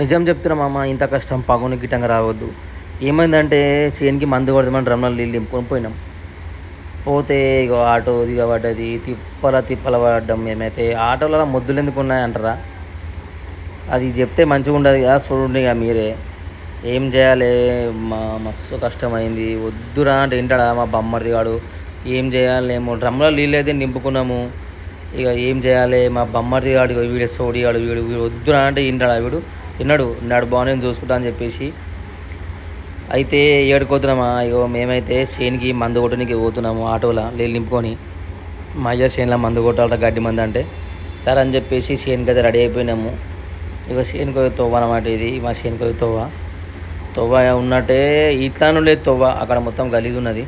నిజం చెప్తున్నా మామ ఇంత కష్టం పగుని గిట్టంగా రావద్దు. ఏమైందంటే చేనికి మందు కొడదామని డ్రమ్లో నీళ్ళు నింపుకొని పోయినాం. పోతే ఇక ఆటో దిగబడ్డది తిప్పల తిప్పల పడ్డం మేమైతే ఆటోలలో మొద్దులు ఎందుకు ఉన్నాయంటారా? అది చెప్తే మంచిగా ఉండదు కదా చూడండి ఇక మీరే. ఏం చేయాలి? మా మస్తు కష్టమైంది. వద్దురా అంటే వింటాడా మా బమ్మర్ది గాడు ఏం చేయాలి ఏమో డ్రమ్లో నీళ్ళు అయితే నింపుకున్నాము. ఇక ఏం చేయాలి? మా బమ్మర్ది గాడు వీడు సోడి గాడు వీడు వీడు వద్దురా అంటే వింటాడా వీడు? విన్నాడు నాడు బాగానే చూసుకుంటా అని చెప్పేసి. అయితే ఏడుకోతున్నామా ఇగో మేమైతే చేనుకి మందు కొట్టడానికి పోతున్నాము ఆటోలో నీళ్ళు నింపుకొని. మా అయ్య చేనులో మందు కొట్టాలట గడ్డి మంది అంటే. సరే అని చెప్పేసి చేనుకి అయితే రెడీ అయిపోయినాము. ఇక చేనుకోయి తవ్వ అనమాట ఇది మా చేనుకోయి తవ్వ తొవ్వ ఉన్నట్టే ఇట్లానూ లేదు తొవ్వ అక్కడ మొత్తం గలీజ్ ఉన్నది.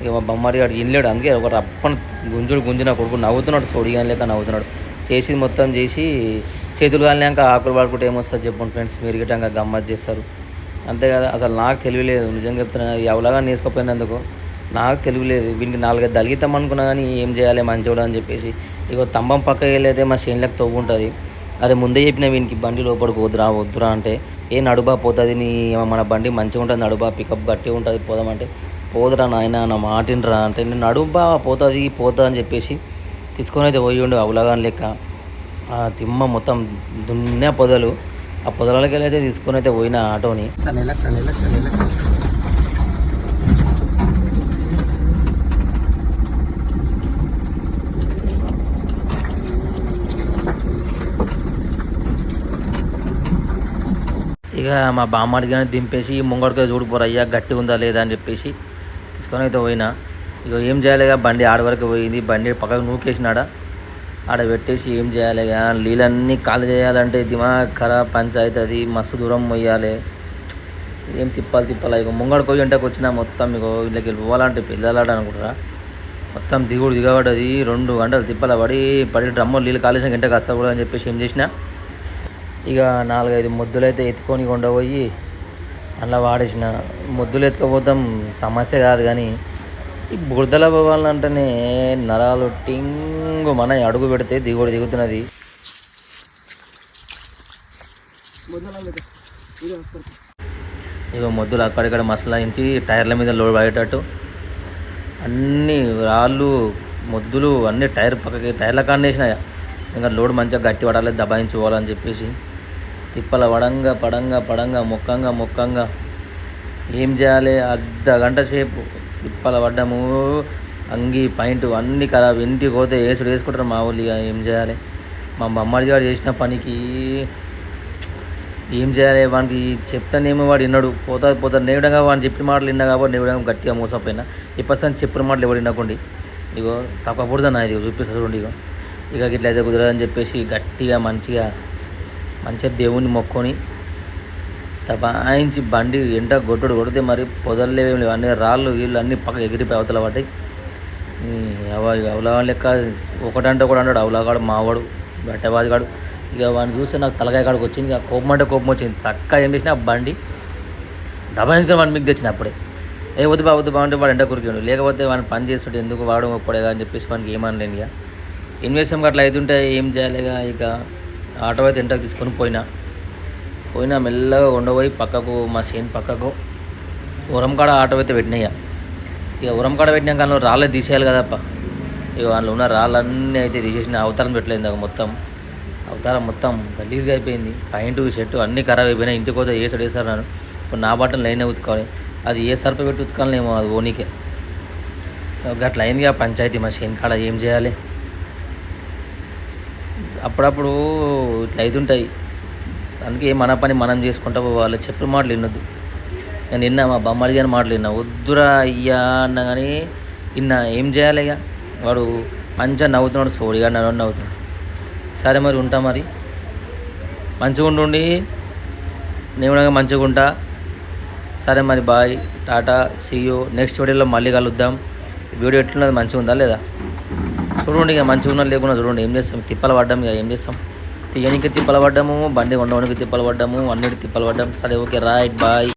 ఇక మా బొమ్మడి వాడికి ఇల్లేడు అందుకే ఒక రప్పని గుంజుడు గుంజున కొడుకు నవ్వుతున్నాడు సోడిగా లేక నవ్వుతున్నాడు. చేసి మొత్తం చేసి చేతులు కాలినాక ఆకులు పడుకుంటే ఏమొస్తుంది చెప్పండి ఫ్రెండ్స్ మీరు గిట్టంగా గమ్మత్ చేస్తారు. అంతే కదా అసలు నాకు తెలియలేదు నిజంగా చెప్తున్నా ఎవలాగా నేసుకపోయినందుకు నాకు తెలియలేదు వీనికి నాలుగైదు తలిగితాం అనుకున్నా కానీ ఏం చేయాలి మంచివాడు అని చెప్పేసి ఇగో తంబం పక్క వెళ్ళైతే మా చేనులకు తవ్వు ఉంటుంది అరే ముందే చెప్పిన వీనికి బండి లోపలికి వద్దురా వద్దురా అంటే ఏ నడుబా పోతుంది నీ మన బండి మంచిగా ఉంటుంది నడుబా పికప్ గట్టి ఉంటుంది పోదామంటే పోదురా నాయన నా మాటినరా అంటే నేను నడుబా పోతుంది పోతా అని చెప్పేసి తీసుకొని అయితే పోయి ఉండు అవలగాని లెక్క. ఆ తిమ్మ మొత్తం దున్నే పొదలు. ఆ పొదలకి అయితే తీసుకొని అయితే పోయిన ఆటోని ఇక మా బామ్మడి కానీ దింపేసి ముంగడికి చూడిపోరు అయ్యా గట్టి ఉందా లేదా అని చెప్పేసి తీసుకొని అయితే పోయినా. ఇక ఏం చేయాలిగా బండి ఆడ వరకు పోయింది బండి పక్కకు నూకేసినాడ. ఆడ పెట్టేసి ఏం చేయాలి నీళ్ళన్నీ ఖాళీ చేయాలంటే దిమాగ్ ఖరాబ్ పంచాయతీ అది మస్తు దూరం మొయ్యాలి ఏం తిప్పాలి తిప్పాలి? ఇక ముంగడు పోయి ఇంటకు వచ్చిన మొత్తం ఇక ఇళ్ళకి పోవాలంటే పిల్లలాడ అనుకుంటారా. మొత్తం దిగుడు దిగబడ్డది. రెండు గంటలు తిప్పల? పడి పడి డ్రమ్ము నీళ్ళు కాలేసిన గంట కస్తా కూడా అని చెప్పేసి ఏం చేసిన. ఇక నాలుగైదు ముద్దులు అయితే ఎత్తుకొని కొండపోయి అలా వాడేసిన. ముద్దులు ఎత్తుకపోతాం సమస్య కాదు కానీ ఈ బురదల పోవాలంటేనే నరాలు టింగు మన అడుగు పెడితే దిగుడు దిగుతున్నది. ఇక మొద్దులు అక్కడిక్కడ మసలాయించి టైర్ల మీద లోడ్ పడేటట్టు అన్ని రాళ్ళు మొద్దులు అన్ని టైర్ పక్కకి టైర్ల కాండేసినాయి ఇంకా లోడ్ మంచిగా గట్టి పడాలి దబాయించి పోవాలని చెప్పేసి తిప్పల పడంగా పడంగా పడంగా మొక్కంగా మొక్కంగా. ఏం చేయాలి? అర్ధ గంట సేపు తిప్పల పడ్డము. అంగి పాయింట్ అన్నీ ఖరాబ్. ఇంటికి పోతే వేసుడు వేసుకుంటారు మా ఊళ్ళు ఇక ఏం చేయాలి? మా బొమ్మడి గారు చేసిన పనికి ఏం చేయాలి? వానికి చెప్తానేమో వాడు విన్నాడు. పోతా పోతా నేవిడంగా వాడిని చెప్పిన మాటలు విన్నా కాబట్టి నేవిడంగా గట్టిగా మోసపోయినా. ఇప్పటి చెప్పిన మాటలు ఎవరు వినకండి. ఇగో తప్పకూడదన్నా ఇది చూపిస్తా చూడండి ఇగో. ఇక ఇట్లా అయితే కుదరదని చెప్పేసి గట్టిగా మంచిగా మంచిగా దేవుణ్ణి మొక్కొని తపాయించి బండి ఎంట గొట్టుడు కొడితే మరి పొదలు లేవు అన్ని రాళ్ళు వీళ్ళు అన్నీ పక్క ఎగిరిపోయి అవతల పడ్డాయి. అవలా లెక్క ఒకటంటే ఒకటి అంటాడు అవలాగాడు మావాడు బట్టబాదిగాడు ఇక వాడిని చూస్తే నాకు తలకాయ కాడికి వచ్చింది ఇక కోపం అంటే కోపం వచ్చింది. చక్కగా ఏం చేసిన ఆ బండి దబాయించుకొని వాడిని మీకు తెచ్చిన అప్పుడే. ఏ వద్దు బా వద్దు బాగుంటే వాడు ఎండ కురికాడు. లేకపోతే వాడిని పని చేస్తుంటే ఎందుకు వాడు ఒక్కడే అని చెప్పేసి వానికి ఏమనలేను ఇక ఇన్వెస్ట్మెంట్ అట్లా అవుతుంటే ఏం చేయాలి ఇక ఇక ఆటో అయితే ఎంటకు తీసుకొని పోయినా. పోయినా మెల్లగా ఉండబోయి పక్కకు మా చేను పక్కకు. ఉరంకాడ ఆటో అయితే పెట్టినాయి ఇక. ఉరంకాడ పెట్టినా కానీ రాళ్ళే తీసేయాలి కదప్ప. ఇక వాళ్ళు ఉన్న రాళ్ళన్నీ అయితే తీసేసిన అవతారం పెట్టలేదు అక్కడ మొత్తం. అవతారం మొత్తం గలీజ్గా అయిపోయింది. పాయింట్ షర్టు అన్నీ ఖరాబ్ అయిపోయినాయి. ఇంటికి పోతే ఏ సైడ్ వేసారు నన్ను ఇప్పుడు నా బట్టలు లైన్ ఉతుకోవాలి అది ఏ సర్ప పెట్టి ఉతకాలనేమో అది ఓనికే. అట్లా అయింది ఆ పంచాయతీ మా చేను కాడ ఏం చేయాలి? అప్పుడప్పుడు ఇట్లా అవుతుంటాయి. అందుకే మన పని మనం చేసుకుంటా పోవాలి చెప్పిన మాటలు వినొద్దు. నేను నిన్న మా బొమ్మడి గారి మాటలు విన్నా. వద్దురా అయ్యా అన్నా కానీ నిన్న ఏం చేయాలి ఇక? వాడు మంచిగా నవ్వుతున్నాడు సోడిగా నవ్వు నవ్వుతున్నాడు. సరే మరి ఉంటా మరి. మంచిగా ఉండి నేను కూడా మంచిగా ఉంటా. సరే మరి బాయ్ టాటా సీయూ నెక్స్ట్ వీడియోలో మళ్ళీ కలుద్దాం. వీడియో ఎట్లున్నది మంచిగా ఉందా లేదా? చూడండి ఇక మంచిగా ఉన్నా లేకుండా చూడండి. ఏం చేస్తాం? తిప్పలు పడ్డాం ఇక ఏం చేస్తాం? తీయనికి తిప్పలు పడ్డాము బండి ఉండడానికి తిప్పలు పడ్డాము అన్నిటి తిప్పలు పడ్డాము సరే ఓకే రైట్ బాయ్.